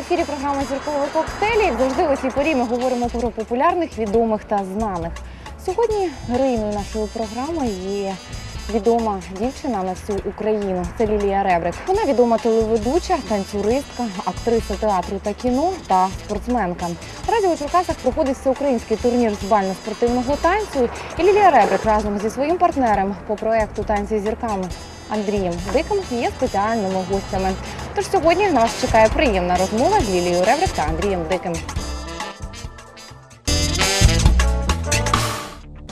ефірі програма Зіркові коктейлі. Завжди, у цій порі ми говоримо про популярних, відомих та знаних. Сьогодні героїною нашої програми є відома дівчина на всю Україну. Це Лілія Ребрик. Вона відома телеведуча, танцюристка, актриса театру та кіно та спортсменка. Наразі у Черкасах проходить всеукраїнський турнір з бально-спортивного танцю. І Лілія Ребрик разом зі своїм партнером по проекту танці зірками Андрієм Диким є спеціальними гостями. Тож сьогодні на вас чекає приємна розмова з Лілією Ребрик та Андрієм Диким.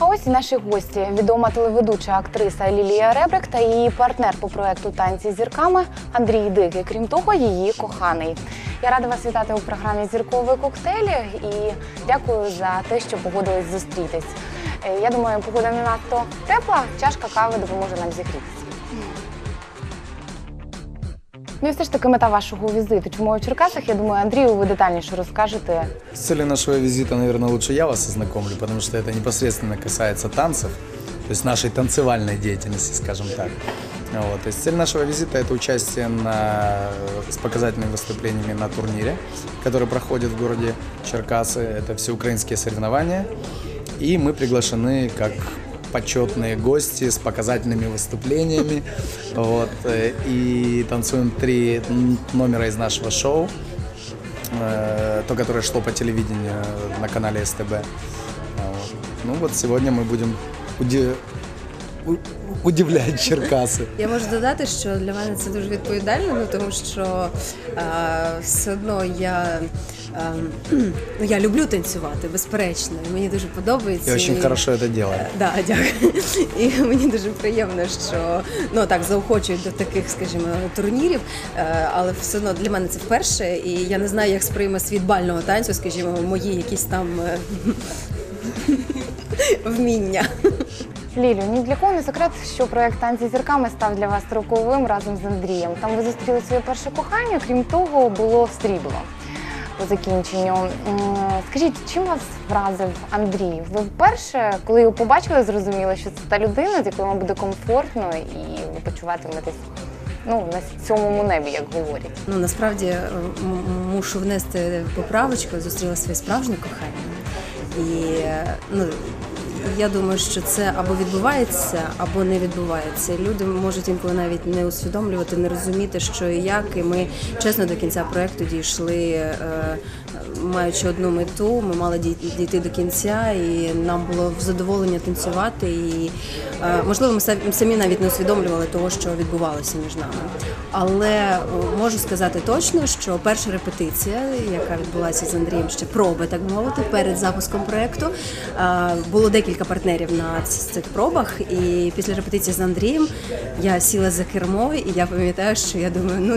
А ось і наші гості. Відома телеведуча актриса Лілія Ребрик та її партнер по проекту танці з зірками Андрій Дикий. Крім того, її коханий. Я рада вас вітати у програмі Зіркові коктейлі і дякую за те, що погодились зустрітись. Е, Я думаю, погода не надто тепла. Чашка кави допоможе нам зігрітися. Ну і все ж таки мета вашого візиту. Чому у Черкасах? Я думаю, Андрію, ви детальніше розкажете. С целью нашего визита, наверное, лучше я вас ознакомлю, потому что это непосредственно касается танцев, то есть нашей танцевальной деятельности, скажем так. Вот. То есть цель нашего визита – это участие на, с показательными выступлениями на турнире, который проходит в городе Черкасы. Это всеукраинские соревнования. И мы приглашены как почетные гости с показательными выступлениями. Вот. э, И танцуем три номера из нашего шоу э, то, которое шло по телевидению на канале СТБ. Ну вот сегодня мы будем уди- у- удивлять Черкасы. Я можу додати, що для мене це дуже відповідально, ну тому що е, все одно я, е, ну, я люблю танцювати, безперечно. І мені дуже подобається. Очень І- хорошо это делаем. Да, дякую. І мені дуже приємно, що ну так заохочують до таких, скажімо, турнірів. Е, Але все одно для мене це вперше, і я не знаю, як сприйме світ бального танцю, скажімо, мої якісь там е, вміння. Лілю, ні для кого не секрет, що проект танці з зірками став для вас роковим разом з Андрієм. Там ви зустріли своє перше кохання, крім того, було стрібло по закінченню. Скажіть, чим вас вразив Андрій? Ви вперше, коли його побачили, зрозуміли, що це та людина, з якою вам буде комфортно, і ви почуватиметесь ну, на сьомому небі, як говорять. Ну насправді е, мушу внести поправочку, зустріла своє справжнє кохання. І е, ну, я думаю, що це або відбувається, або не відбувається. Люди можуть інколи навіть не усвідомлювати, не розуміти, що і як. І ми чесно до кінця проекту дійшли, е, маючи одну мету. Ми мали дійти до кінця, і нам було задоволення танцювати. І е, можливо, ми самі навіть не усвідомлювали того, що відбувалося між нами. Але можу сказати точно, що перша репетиція, яка відбулася з Андрієм, ще проби, так мовити, перед запуском проекту, е, було декілька партнерів на цих пробах. І після репетиції з Андрієм я сіла за кермо, і я пам'ятаю, що я думаю, ну.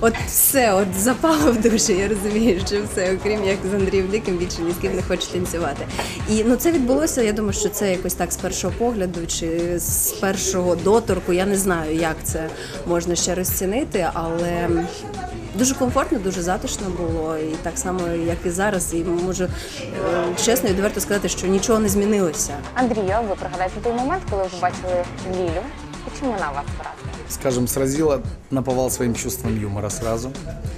От все, от запало в душі. Я розумію, що все, окрім як з Андрієм Диким, більше ні з ким не хочу танцювати. І ну це відбулося. Я думаю, що це якось так з першого погляду чи з першого доторку. Я не знаю, як це можна ще розцінити, але дуже комфортно, дуже затишно було, і так само, як і зараз. І можу е, чесно і відверто сказати, що нічого не змінилося. Андрію, ви пригадайте той момент, коли ви побачили Лілю, і чим вона вас вразила? Скажем, сразила, наповал своим чувством юмора сразу.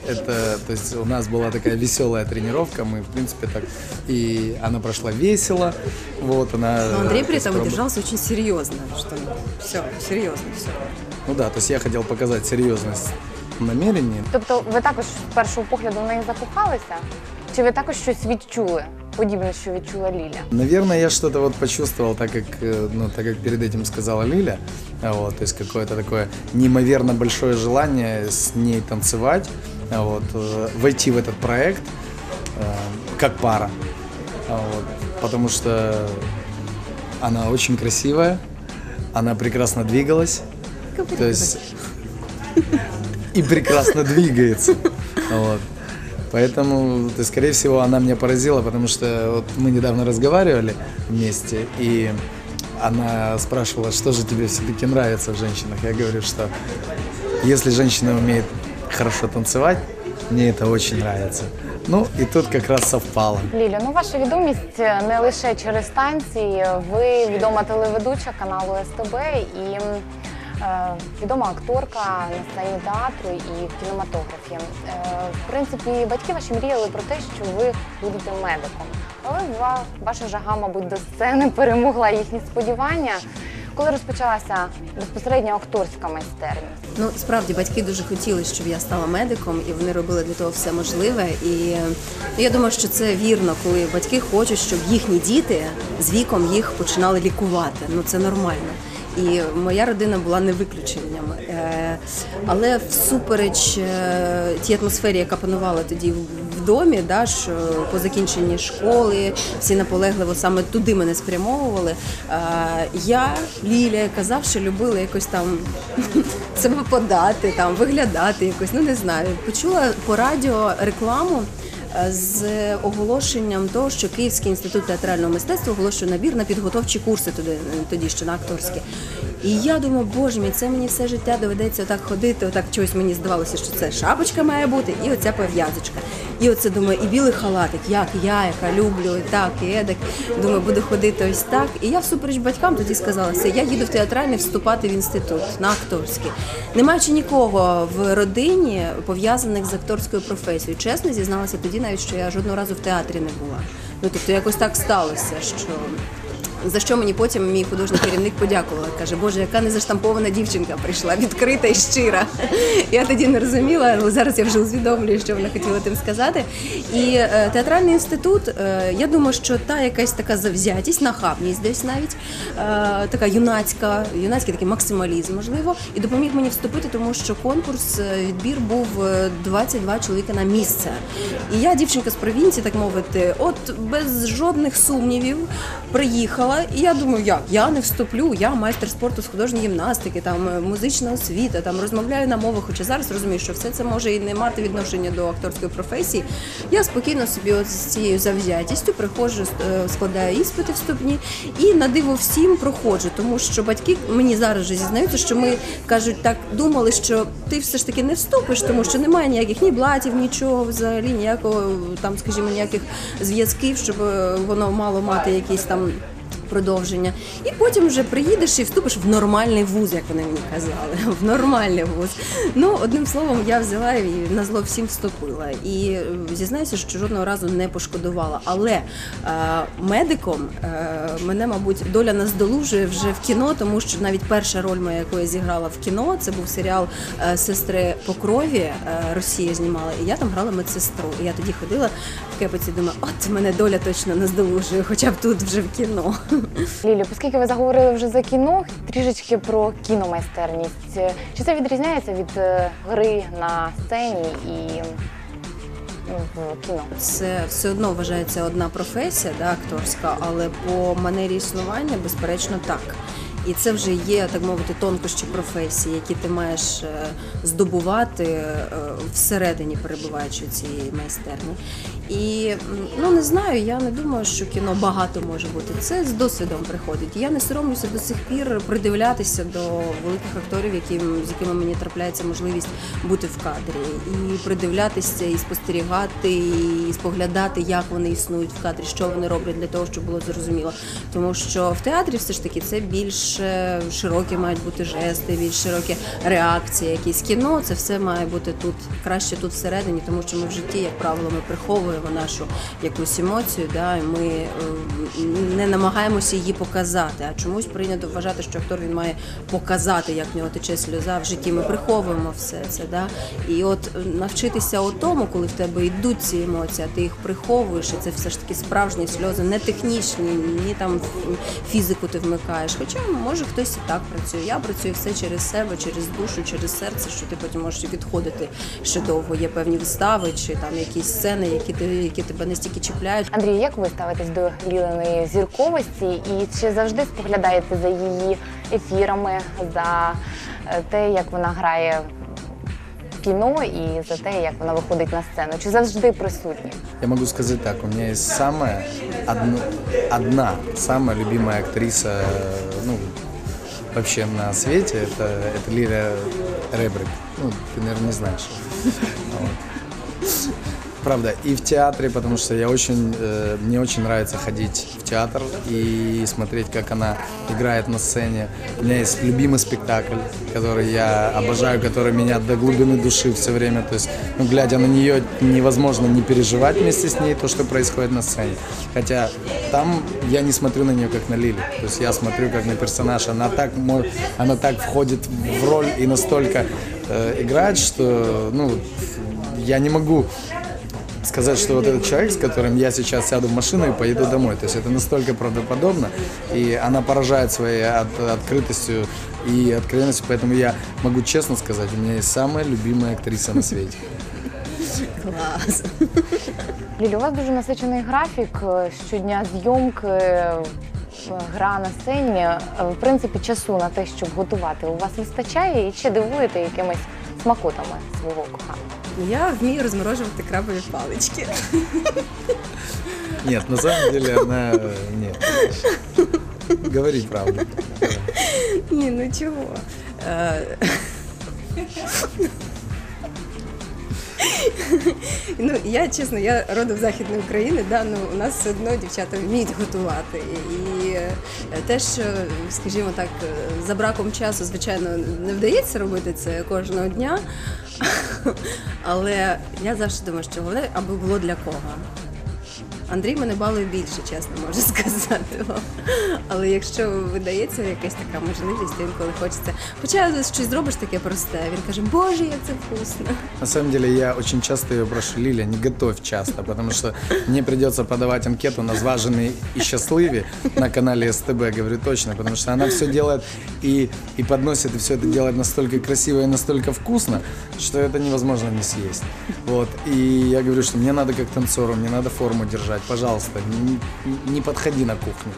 Это, то есть у нас была такая веселая тренировка, мы, в принципе, так, и она прошла весело, вот, она... Но Андрей при есть, этом держался очень серьезно, что все, серьезно все. Ну да, то есть я хотел показать серьезность намерений, Тобто ви також з першого погляду в неї закохалися? Чи ви також щось відчули? Подібне, що відчула Ліля? Наверное, я что-то вот почувствовал, так как, э, ну, так как перед этим сказала Лиля, а, вот, то есть какое-то такое неимоверно большое желание с ней танцевать, а, вот, э, войти в этот проект э, как пара, а, вот, потому что она очень красивая, она прекрасно двигалась, то есть и прекрасно двигается. Вот. Поэтому, то есть, скорее всего, она меня поразила, потому что вот мы недавно разговаривали вместе, и она спрашивала, что же тебе все-таки нравится в женщинах. Я говорю, что если женщина умеет хорошо танцевать, мне это очень нравится. Ну, и тут как раз совпало. Ліля, ну ваша відомість не лише через танці. Ви відома телеведуча каналу СТБ і м, е, Відома акторка на сцені театру і в кінематографі. Е, В принципі, батьки ваші мріяли про те, що ви будете медиком. Але ваша жага, мабуть, до сцени перемогла їхні сподівання. Коли розпочалася безпосередньо акторська майстерність? Ну, справді батьки дуже хотіли, щоб я стала медиком, і вони робили для того все можливе. І е, я думаю, що це вірно, коли батьки хочуть, щоб їхні діти з віком їх починали лікувати. Ну це нормально. І моя родина була не виключенням. Е, Але всупереч е, тій атмосфері, яка панувала тоді в- домі, да, що по закінченні школи всі наполегливо саме туди мене спрямовували. Е, Я, Ліля, яка завжди любила якось там себе подати, там виглядати якось, ну не знаю. Почула по радіо рекламу. Е, З оголошенням того, що Київський інститут театрального мистецтва оголошує набір на підготовчі курси туди, тоді ще на акторські. І я думаю, боже мій, це мені все життя доведеться отак ходити. Отак чогось мені здавалося, що це шапочка має бути, і оця пов'язочка. І оце думаю, і білий халатик, як я, яка люблю, і так, і едак. Думаю, буду ходити ось так. І я всупереч батькам тоді сказала, все, я їду в театральний вступати в інститут на акторський. Не маючи нікого в родині пов'язаних з акторською професією. Чесно зізналася тоді, навіть що я жодного разу в театрі не була. Ну тобто якось так сталося, що. За що мені потім мій художній керівник подякувала. Каже, Боже, яка незаштампована дівчинка прийшла, відкрита і щира. Я тоді не розуміла, але зараз я вже усвідомлюю, що вона хотіла тим сказати. І е, театральний інститут, е, я думаю, що та якась така завзятість, нахабність десь навіть, е, така юнацька, юнацький такий максималізм, можливо, і допоміг мені вступити, тому що конкурс, е, відбір був е, 22 чоловіка на місце. І я, дівчинка з провінції, так мовити, от без жодних сумнівів приїхала. І я думаю, як я не вступлю, я майстер спорту з художньої гімнастики, там е, музична освіта, там розмовляю на мовах. Хоча зараз розумію, що все це може і не мати відношення до акторської професії. Я спокійно собі от з цією завзятістю приходжу, е, складаю іспити вступні і на диво всім проходжу, тому що батьки мені зараз вже зізнаються, що ми кажуть, так думали, що ти все ж таки не вступиш, тому що немає ніяких ні блатів, нічого взагалі, ніякого там, скажімо, ніяких зв'язків, щоб е, воно мало мати якісь там. Продовження, і потім вже приїдеш і вступиш в нормальний вуз, як вони мені казали. В нормальний вуз. Ну одним словом, я взяла і на зло всім вступила. І е, зізнаюся, що жодного разу не пошкодувала. Але е, медиком е, мене, мабуть, доля наздолужує вже в кіно, тому що навіть перша роль моя, яку я зіграла в кіно, це був серіал е, Сестри по крові. е, Росія знімала, і я там грала медсестру. І я тоді ходила кепиці, думаю, от мене доля точно наздолужує, хоча б тут вже в кіно. Лілі, оскільки ви заговорили вже за кіно, трішечки про кіномайстерність. Чи це відрізняється від е, гри на сцені і ну, в кіно? Це все одно вважається одна професія, да, акторська, але по манері існування, безперечно, так. І це вже є, так мовити, тонкощі професії, які ти маєш е, здобувати е, всередині, перебуваючи цій майстерні. І ну не знаю, я не думаю, що кіно багато може бути. Це з досвідом приходить. Я не соромлюся до сих пір придивлятися до великих акторів, яким, з якими мені трапляється можливість бути в кадрі, і придивлятися, і спостерігати, і споглядати, як вони існують в кадрі, що вони роблять для того, щоб було зрозуміло. Тому що в театрі все ж таки це більш е, широкі мають бути жести, більш широкі реакції. Якісь кіно це все має бути тут краще тут всередині, тому що ми в житті, як правило, ми приховуємо нашу якусь емоцію, да, і ми е, не намагаємося її показати. А чомусь прийнято вважати, що актор він має показати, як в нього тече сльоза. В житті ми приховуємо все це. Да? І от е, навчитися у тому, коли в тебе йдуть ці емоції, а ти їх приховуєш, і це все ж таки справжні сльози, не технічні, ні там фізику ти вмикаєш. Хоча може хтось і так працює. Я працюю все через себе, через душу, через серце, що ти потім можеш відходити ще довго. Є певні вистави чи там якісь сцени, які ти які тебе настільки чіпляють. Андрій, як ви ставитесь до Лілиної зірковості і чи завжди споглядаєте за її ефірами, за е, те, як вона грає в кіно і за те, як вона виходить на сцену? Чи завжди присутні? Я могу сказать так, у меня есть самая, одна, одна самая любимая актриса, ну, вообще на свете, это, это Лилия Ребрик. Ну, ты, наверное, не знаешь. Вот. правда, и в театре, потому что я очень, э, мне очень нравится ходить в театр и смотреть, как она играет на сцене. У меня есть любимый спектакль, который я обожаю, который меня до глубины души все время, то есть, ну, глядя на нее, невозможно не переживать вместе с ней то, что происходит на сцене. Хотя там я не смотрю на нее как на Лили, то есть я смотрю как на персонаж. Она так, она так входит в роль и настолько э, играет, что, ну, я не могу сказать, что вот этот человек, с которым я сейчас сяду в машину и поеду домой. То есть это настолько правдоподобно, и она поражает своей от- открытостью и откровенностью, поэтому я могу честно сказать, у меня есть самая любимая актриса на свете. Клас. Лілі, у вас дуже насичений графік, е, щодня зйомки, е, гра на сцені. Е, В принципі, часу на те, щоб готувати, у вас вистачає і чи дивуєте якимись смакотами свого коханого? Я вмію розморожувати крабові палички. Нет, на самом деле она... э, Нет. Говори правду. Ні, ну чого? Е, Ну, я чесно, я родом Західної України, да, ну, у нас все одно дівчата вміють готувати. І теж, те, що, скажімо так, е, за браком часу, звичайно, не вдається робити це кожного дня. Але я завжди думаю, що головне, аби було для кого. Андрій мене балує більше, чесно можу сказати вам. Але якщо видається якась така можливість, то інколи хочеться. Хоча щось зробиш таке просте, він каже, Боже, як це вкусно. На самом деле я очень часто ее прошу, Лиля, не готовь часто, потому что мне придется подавать анкету на «Зваженные и счастливы» на канале СТБ, говорю точно, потому что она все делает и, и подносит, и все это делает настолько красиво и настолько вкусно, что это невозможно не съесть. Вот. И я говорю, что мне надо как танцору, мне надо форму держать, пожалуйста, не, не подходи на кухню.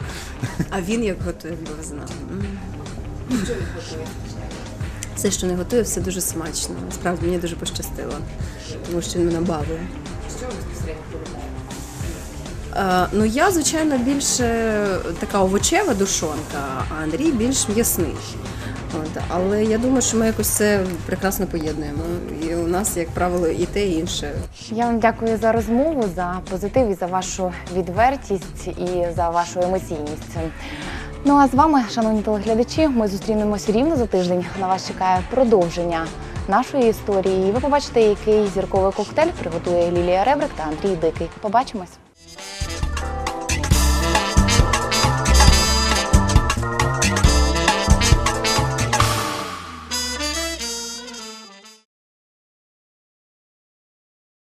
А він як готує, бо ви знали. М. Все, що не готує, все дуже смачно. Справді мені дуже пощастило, тому що він мене балує. Що ви Ну, я, звичайно, більше така овочева душонка, а Андрій більш м'ясний. От, але я думаю, що ми якось це прекрасно поєднуємо. І у нас, як правило, і те, і інше. Я вам дякую за розмову, за позитив і за вашу відвертість і за вашу емоційність. Ну а з вами, шановні телеглядачі, ми зустрінемось рівно за тиждень. На вас чекає продовження нашої історії. І ви побачите, який зірковий коктейль приготує Лілія Ребрик та Андрій Дикий. Побачимось.